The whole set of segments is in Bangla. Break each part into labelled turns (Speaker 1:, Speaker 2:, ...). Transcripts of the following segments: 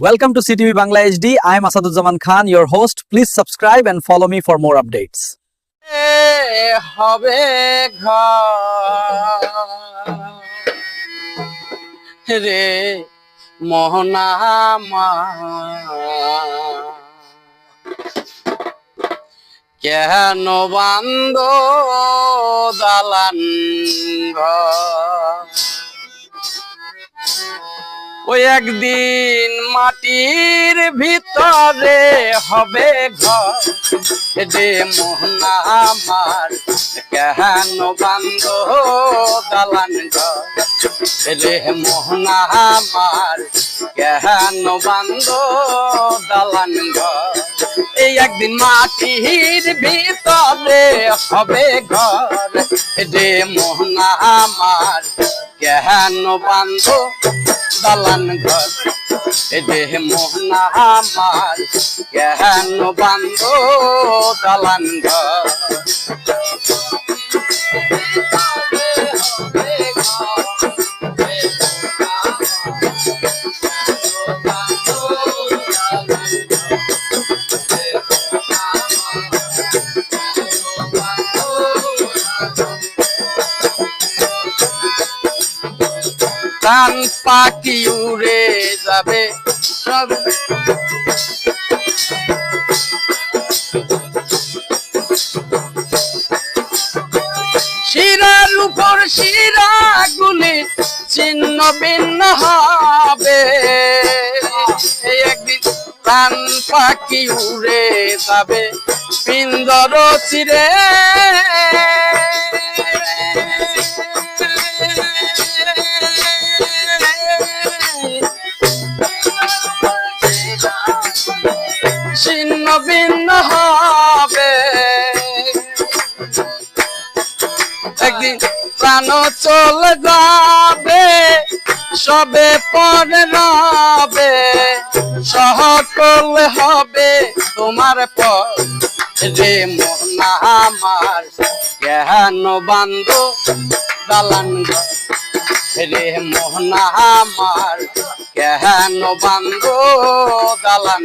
Speaker 1: Welcome to CTV Bangla HD. I am Asaduজ্জামান Khan, your host. Please subscribe and follow me for more updates.
Speaker 2: হবে ঘর রে মোহনামা কেন বান্দ দালান ঘর ওই একদিন মাটির ভিতরে হবে ঘর। রে মোহনা আমার, কেন বান্ধ দালান ঘর? রে মোহনা আমার, কেন বান্ধ দালান ঘর? এই একদিন মাটির ভিতরে হবে ঘর। রে মোহনা আমার, কেন বান্ধ দালান ঘর। রে মোহনা আমার কেন বান্ধ দালান ঘর। কান পাখি উড়ে যাবে সব। শিরার উপর শিরা গুলি ছিন্ন ভিন্ন হবে। একদিন প্রাণ পাখি উড়ে যাবে পিন্দর চিরে একদিন প্রাণ চলে যাবে, সবে পরে রবে সকল হবে তোমার পর। রে মোনা আমার কেন বান্ধ? দালান রে মোহনা আমার কেন বান্ধ? দালান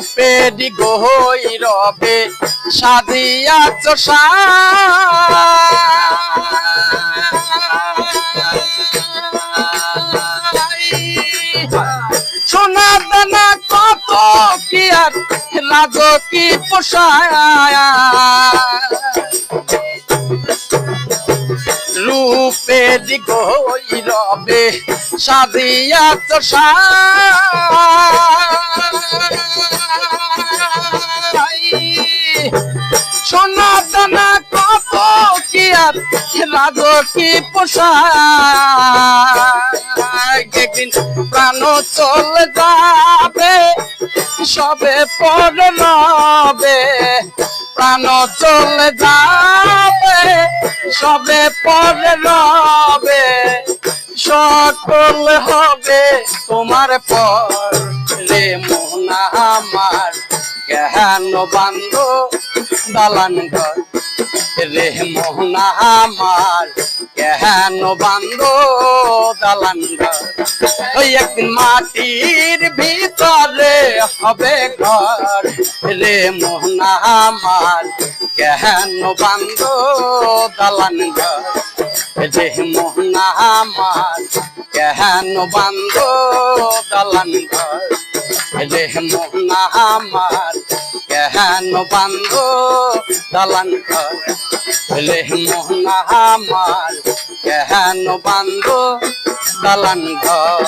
Speaker 2: রূপেরি গহই রবে সাদিয়া চষা। সোনা দানা কত কি আর রাজ কি পোষায়? রূপের গই রবে সাদিয়া তো সোনা দানা কত কি আর রাগ কি পোষায় একদিন প্রাণ চলে যাবে, সবে পরে রবে প্রাণ চলে যাবে, সবে পরে রবে সকল হবে তোমার পর, রে মোহনা আমার। কেন বান্ধ দালান ঘর, রে মোহনা আমার। কেন বান্ধ দালান ওই একদিন মাটির ভিতরে হবে ঘর রে মোহনা আমার। কেন বান্ধ দালান রে মোহনা আমার। কেন বান্ধ দালান রে মোহনা আমার। কেন বান্ধ দালান রে মোহনা আমার। কেন বান্ধ দালান ঘর।